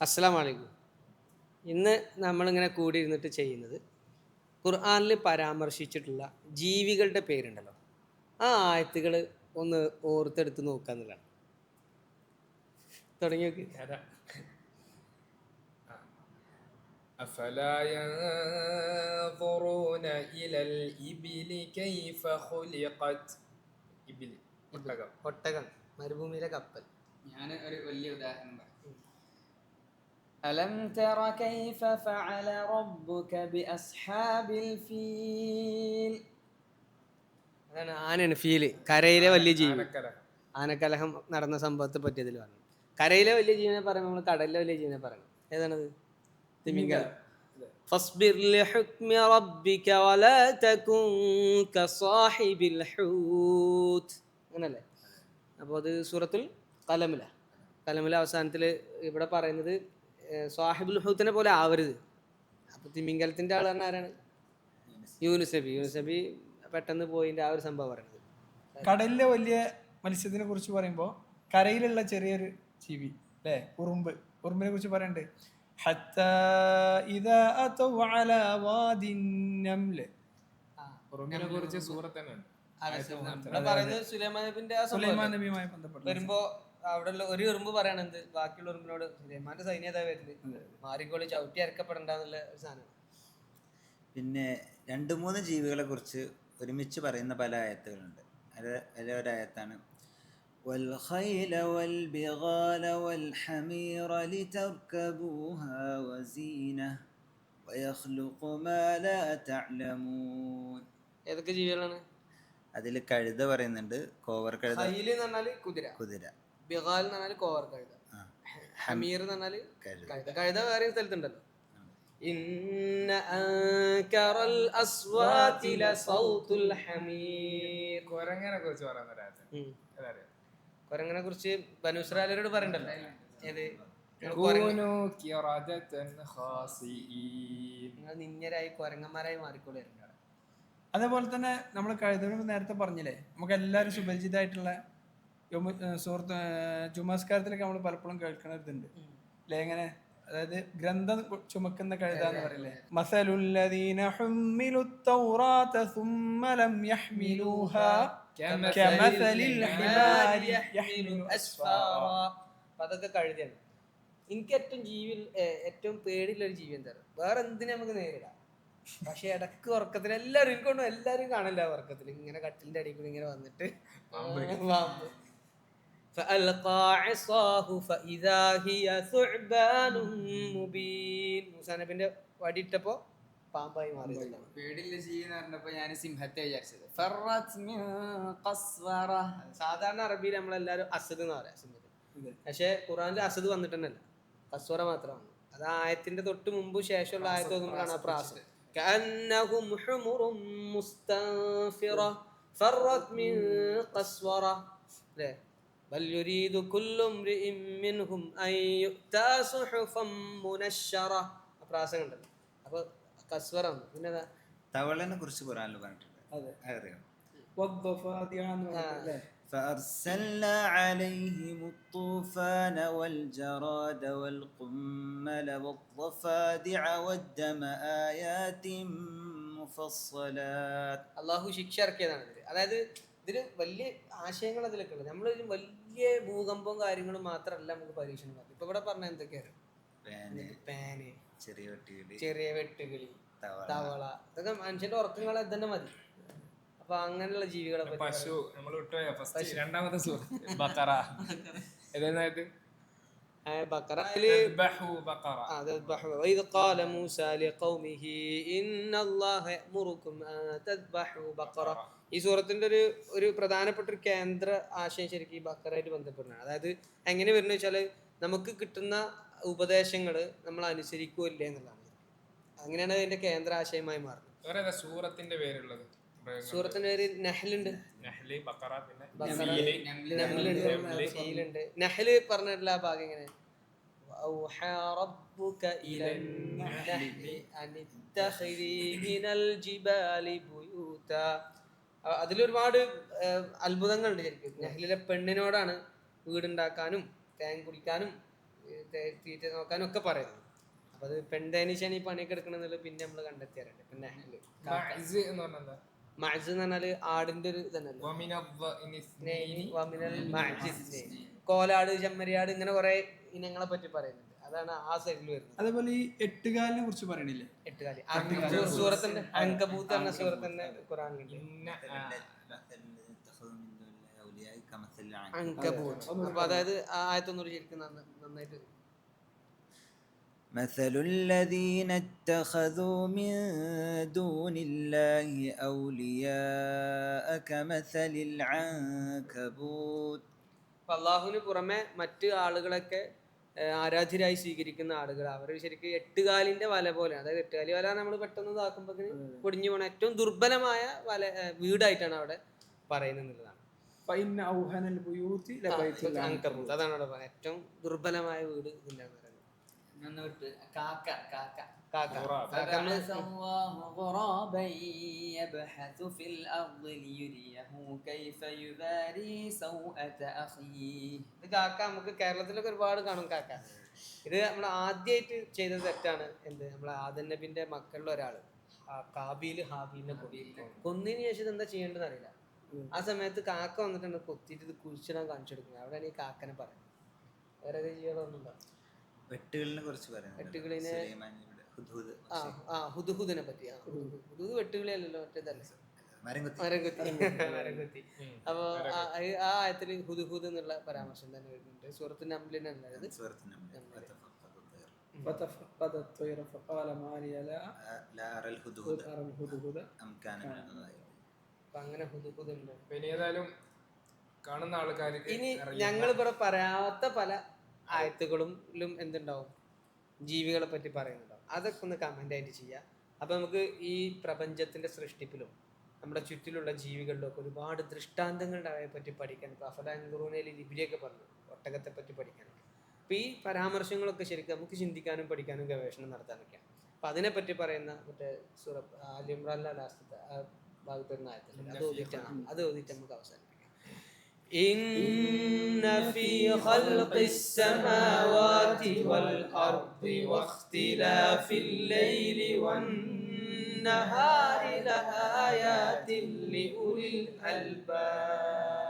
അസ്സലാം വലൈക്കും ഇന്ന് നമ്മളിങ്ങനെ കൂടിയിരുന്നിട്ട് ചെയ്യുന്നത് ഖുർആനിൽ പരാമർശിച്ചിട്ടുള്ള ജീവികളുടെ പേരുണ്ടല്ലോ ആ ആയത്തുകൾ ഒന്ന് ഓർത്തെടുത്ത് നോക്കുക എന്നുള്ളതാണ് തുടങ്ങി നോക്ക് أفلا ينظرون إلى الإبل كيف خلقت إبل ഒട്ടകം ഒട്ടകം മരുഭൂമിയിലെ കപ്പൽ ഞാൻ ഒരു വലിയ ഉദാഹരണം പറയാം ألم تر كيف فعل ربك بأصحاب الفيل അതാണ് ആനയാണ് ഫീല് കരയിലെ വലിയ ജീവി ആനക്കല ആനക്കലഹം നടന്ന സംഭവത്തെ പറ്റിയതിൽ പറഞ്ഞു കരയിലെ വലിയ ജീവനെ പറയുമ്പോൾ നമ്മൾ കടലിലെ വലിയ ജീവനെ പറയണം ഏതാണത് തിമിംഗലം فاصبر لحكم ربك ولا تكن كصاحب الحوت അങ്ങനല്ലേ അപ്പോൾ അത് സൂറത്തുൽ കലമില കലമില അവസാനത്തിൽ ഇവിടെ പറയുന്നത് ഏഹ്, സാഹിബുൽ ഹൂത്തിനെ പോലെ ആവരുത്. അപ്പോൾ തിമിംഗലത്തിന്റെ ആൾ പറഞ്ഞ ആരാണ്? യൂനുസ് നബി. യൂനുസ് നബി പെട്ടെന്ന് പോയിന്റെ ആ ഒരു സംഭവം പറയുന്നത്. കടലിലെ വലിയ മത്സ്യത്തിനെ കുറിച്ച് പറയുമ്പോൾ കരയിലുള്ള ചെറിയൊരു ജീവി അല്ലേ ഉറുമ്പ്. ഉറുമ്പിനെ കുറിച്ച് പറയണ്ട്. ഹത്താ ഇദാ അതൗ അലാ വാദിൻ നംൽ. ഉറുമ്പിനെ കുറിച്ച് തന്നെ പറയുന്നത് സുലൈമാൻ നബിന്റെ ആ സുലൈമാൻ നബിയുമായി ബന്ധപ്പെട്ട് വരുമ്പോ അവിടെയുള്ള ഒരു ഉറുമ്പ് പറയണത് ബാക്കിയുള്ള ഉറുമ്പിനോട് സുലൈമാന്റെ സൈന്യതാ വരുന്നത് മാറിക്കോളി ചവിട്ടി അരക്കപ്പെടണ്ടെന്നുള്ള ഒരു സാധനം പിന്നെ രണ്ട് മൂന്ന് ജീവികളെ കുറിച്ച് ഒരുമിച്ച് പറയുന്ന പല ആയത്തുകളുണ്ട് അത് അതിലെ ഒരായത്താണ് والخيل والبغال والحمير لتركبوها وزينة ويخلق ما لا تعلمون ഏതൊക്കെ ജീവികളാണ് അതിൽ കഴുത പറയുന്നുണ്ട് കോവർ കഴുത ഹൈല് എന്ന് പറഞ്ഞാല് കുതിര കുതിര ബിഗാൽ എന്ന് പറഞ്ഞാൽ കോവർ കഴുത. ഹമീർ എന്ന് പറഞ്ഞാൽ കഴുത. കഴുത. വേറെ സ്ഥലത്തുണ്ടല്ലോ. ഇന്ന അൻകറൽ അസ്വാതി ലസൗതുൽ ഹമീർ. കുരങ്ങനെ കുറിച്ച് പറയുന്ന ഒരാഴ്ച കുരങ്ങനെ കുറിച്ച് ബനുസ്രാലരോട് പറയണ്ടല്ലോ. ഏത്? നിങ്ങൾ നിന്യരായി കുരങ്ങന്മാരായി മാറിക്കൊള്ളുന്നു അതേപോലെ തന്നെ നമ്മൾ കഴുതനോട് നേരത്തെ പറഞ്ഞില്ലേ നമുക്ക് എല്ലാവരും സുപരിചിതമായിട്ടുള്ള സുഹൃത്ത് ചുമസ്കാരത്തിലൊക്കെ നമ്മൾ പലപ്പോഴും കേൾക്കുന്ന ഇതുണ്ട് അല്ലെ എങ്ങനെ അതായത് ഗ്രന്ഥം ചുമക്കുന്ന കഴുത എന്ന് പറയില്ലേ? മസലുല്ലദീന ഹുമ്മിലു തൗറാത സുമ്മ ലം യഹ്മിലൂഹ കമസലിൽ ഹിമാരി യഹ്മിലു അസ്ഫാറ അതൊക്കെ കഴുതയാണ്. എനിക്ക് ഏറ്റവും ജീവിൽ ഏറ്റവും പേടിയുള്ള ഒരു ജീവി എന്താണ് വേറെ എന്തിനാ നമുക്ക് നേരിടാം? പക്ഷെ ഇടയ്ക്ക് ഉറക്കത്തിൽ എല്ലാവരും എനിക്കൊണ്ടും എല്ലാവരും കാണില്ല ഉറക്കത്തിൽ ഇങ്ങനെ കട്ടിലിന്റെ അടിയിൽ ഇങ്ങനെ വന്നിട്ട്. പാമ്പ് فألقى عصاه فإذا هي ثعبان مبين മൂസാ നബിന്റെ വടിയിട്ടപ്പോ പാമ്പായി മാറി പേടില്ല ജീവിന്ന് പറഞ്ഞപ്പോ ഞാൻ സിംഹത്തെ വിചാരിച്ചത് ഫറത്ത് മിൻ ഖസ്വറ. സാധാരണ അറബിയിൽ നമ്മളെല്ലാരും അസദ് എന്ന് പറയാം സിംഹത്തിന് പക്ഷെ ഖുറാനിൽ അസദ് വന്നിട്ടുണ്ടല്ല കസ്വറ മാത്രമാണ് അത് ആയത്തിന്റെ തൊട്ട് മുമ്പ് ശേഷമുള്ള ആയത്ത് നോക്കുമ്പോഴാണ് ആ പ്രാസം كأنهم حمر مستنفرة فرت من قسورة ല്ലേ? بل يريد كل امرئ منهم أن يؤتى صحفا منشرة ആ പ്രാസം ഉണ്ടല്ലോ അപ്പൊ കസ്വറ വന്നു. പിന്നെ ഏതാ? തവളനെ കുറിച്ച് ഖുറാനിൽ പറഞ്ഞിട്ടുണ്ട് അതെ. അറിയാം വദ്ദഫാദിഅ എന്ന് പറഞ്ഞിട്ട് അല്ലേ? فأرسلنا عليهم الطوفان والجراد والقمل والضفادع والدم آيات مفصلات അള്ളാഹു ശിക്ഷ ഇറക്കിയതാണ് ഇതിൽ അതായത് ഇതില് വലിയ ആശയങ്ങൾ അതിലൊക്കെ ഉണ്ട് നമ്മൾ വലിയ ഭൂകമ്പവും കാര്യങ്ങളും മാത്രമല്ല നമുക്ക് പരീക്ഷണം പറഞ്ഞു ഇപ്പൊ ഇവിടെ പറഞ്ഞ എന്തൊക്കെയാണ് പേന്. പാന്. ചെറിയ വെട്ടുകിളി. ചെറിയ വെട്ടുകിളി. തവള. തവള. ഇതൊക്കെ മനുഷ്യന്റെ ഉറക്കങ്ങളെ തന്നെ മതി. അപ്പൊ അങ്ങനെയുള്ള ജീവികളെ പശു നമ്മൾ രണ്ടാമത്തെ ബക്കറ. ഈ സൂറത്തിന്റെ ഒരു ഒരു പ്രധാനപ്പെട്ട ഒരു കേന്ദ്ര ആശയം ശരിക്കും ഈ ബക്കറായിട്ട് ബന്ധപ്പെടുന്നതാണ്. അതായത് എങ്ങനെ വരുന്നത് വെച്ചാൽ നമുക്ക് കിട്ടുന്ന ഉപദേശങ്ങൾ നമ്മൾ അനുസരിക്കുമല്ലേ എന്നുള്ളതാണ്. അങ്ങനെയാണ് അതിന്റെ കേന്ദ്ര ആശയമായി മാറുന്നത്. സൂറത്തിന്റെ പേരുള്ളത്? മൃഗങ്ങൾ. സൂറത്തിന്റെ പേര് നഹലുണ്ട് നഹ്ലി ബക്കറ പിന്നെ ബക്കറ, ഫീല്, നഹലുണ്ട് നഹ്ല്. ഫീലുണ്ട് നഹല് പറഞ്ഞിട്ടുള്ള ആ ഭാഗം എങ്ങനെ وأوحى ربك إلى النحل أن اتخذي من الجبال بيوتا അ- അതിലൊരുപാട് ഏഹ്, അത്ഭുതങ്ങളുണ്ട് ശരിക്കും നഹലിലെ പെണ്ണിനോടാണ് വീടുണ്ടാക്കാനും തേൻ കുടിക്കാനും തേ- തീറ്റ നോക്കാനും ഒക്കെ പറയുന്നു അപ്പൊ അത് പെൺതേനീശാണ് ഈ പണിയൊക്കെ എടുക്കണമെന്നുള്ളത് പിന്നെ നമ്മൾ കണ്ടെത്തിയാറുണ്ട് പിന്നെ മഅ്സ് എന്ന് പറഞ്ഞാൽ മഅസ് എന്ന് പറഞ്ഞാൽ ആടിന്റെ ഒരു കോലാട് ചെമ്മരിയാട് ഇങ്ങനെ കൊറേ ഇനങ്ങളെ പറ്റി പറയുന്നുണ്ട്. അതാണ് ആ സൈഡിൽ വരുന്നത്. അതേപോലെ ഈ എട്ടുകാലിനെ കുറിച്ച് പറയണില്ലേ? എട്ടുകാലി. സൂറത്തിന്റെ അങ്കബൂത്ത് എന്ന സൂറത്തിന്റെ ഖുറാൻ അങ്കബൂത്ത്. അപ്പൊ അതായത് ആയത്തൊന്നൂറ് ശരിക്കും നന്നായിട്ട് مثل الذين اتخذوا من دون الله أولياء كمثل العنكبوت അപ്പൊ അള്ളാഹുവിന് പുറമെ മറ്റ് ആളുകളൊക്കെ ഏഹ്, ആരാധ്യരായി സ്വീകരിക്കുന്ന ആളുകൾ അവർ ശരിക്കും എട്ടുകാലിന്റെ വല പോലെ അതായത് എട്ടുകാലി വല നമ്മൾ പെട്ടെന്ന് ഇതാക്കുമ്പോൾ പൊടിഞ്ഞു പോണ ഏറ്റവും ദുർബലമായ വല ഏഹ്, വീടായിട്ടാണ് അവിടെ പറയുന്നത് എന്നുള്ളതാണ് ഫൈന ഔഹനൽ ബുയൂത്തി ലബൈത്തുൽ അങ്കബൂത്ത് അതാണ് അവിടെ പറയുന്നത് ഏറ്റവും ദുർബലമായ വീട് ഇതിന്റെ പറയുന്നത് ഒന്ന് വിട്ട് കാക്ക കാക്ക കാക്ക ഖുറാബ്. കാക്ക നമ്മള് فبعث الله غرابا يبحث في الأرض ليريه كيف يباري سوءة أخيه ഇത് കാക്ക നമുക്ക് കേരളത്തിലൊക്കെ ഒരുപാട് കാണും കാക്ക ഇത് നമ്മൾ ആദ്യമായിട്ട് ചെയ്ത തെറ്റാണ് എന്ത് നമ്മളെ ആദൻ നബിന്റെ മക്കളിൽ ഒരാള് ആ കാബീല് ഹാബീലിനെ കൊന്നു കൊന്നതിന് ശേഷം ഇത് എന്താ ചെയ്യേണ്ടത് അറിയില്ല ആ സമയത്ത് കാക്ക വന്നിട്ടുണ്ട് കൊത്തിയിട്ട് ഇത് കുഴിച്ചിടാൻ കാണിച്ചു കൊടുക്കുന്നത് അവിടെയാണ് ഈ കാക്കനെ പറയുന്നത് വേറെ ഏത് ചെയ്യണമെന്നുണ്ടോ വെട്ടുകളിനെ കുറിച്ച് പറയാം വെട്ടുകളിനെ ഹുദുഹുദിനെ പറ്റി ഹുദുഹുദ് വെട്ടുകളി അല്ലല്ലോ മറ്റേതല്ലേ മരംകുത്തി. മരംകുത്തി. അപ്പൊ ആ ആയത്തിൽ ഹുദുഹുദ് എന്നുള്ള പരാമർശം തന്നെ വരുന്നുണ്ട്. സുഹൃത്തു നമ്പിലിനല്ലായത് അങ്ങനെ ഹുദുഹുദ് ഉണ്ട്. പിന്നെ ഏതായാലും കാണുന്ന ആൾക്കാർക്ക് ഇനി ഞങ്ങൾ ഇവിടെ പറയാത്ത പല ആയത്തുകളിലും എന്തുണ്ടാവും? ജീവികളെ പറ്റി പറയുന്നുണ്ടാവും അതൊക്കെ ഒന്ന് കമന്റ് ആയിട്ട് ചെയ്യാം. അപ്പൊ നമുക്ക് ഈ പ്രപഞ്ചത്തിന്റെ സൃഷ്ടിപ്പിലും നമ്മുടെ ചുറ്റിലുള്ള ജീവികളിലും ഒക്കെ ഒരുപാട് ദൃഷ്ടാന്തങ്ങളുടെ അവയെ പറ്റി പഠിക്കാൻ ഇപ്പൊ അഫലാൻഗുറൂനയിൽ ലിബിരിയൊക്കെ പറഞ്ഞു ഒട്ടകത്തെ പറ്റി പഠിക്കാനൊക്കെ. അപ്പൊ ഈ പരാമർശങ്ങളൊക്കെ ശരിക്കും നമുക്ക് ചിന്തിക്കാനും പഠിക്കാനും ഗവേഷണം നടത്താനൊക്കെ അപ്പൊ അതിനെപ്പറ്റി പറയുന്ന മറ്റേ സൂറ അലിമ്രാനിലെ ലാസ്റ്റത്തെ ആ ഭാഗത്ത് വരുന്ന ആയത്തില്ലേ? അത് ഓതിച്ചാണ് അത് ഓതിച്ച് നമുക്ക് അവസാനിപ്പിക്കാം. إن في خلق السماوات والأرض واختلاف الليل والنهار لآيات لأولي الألباب.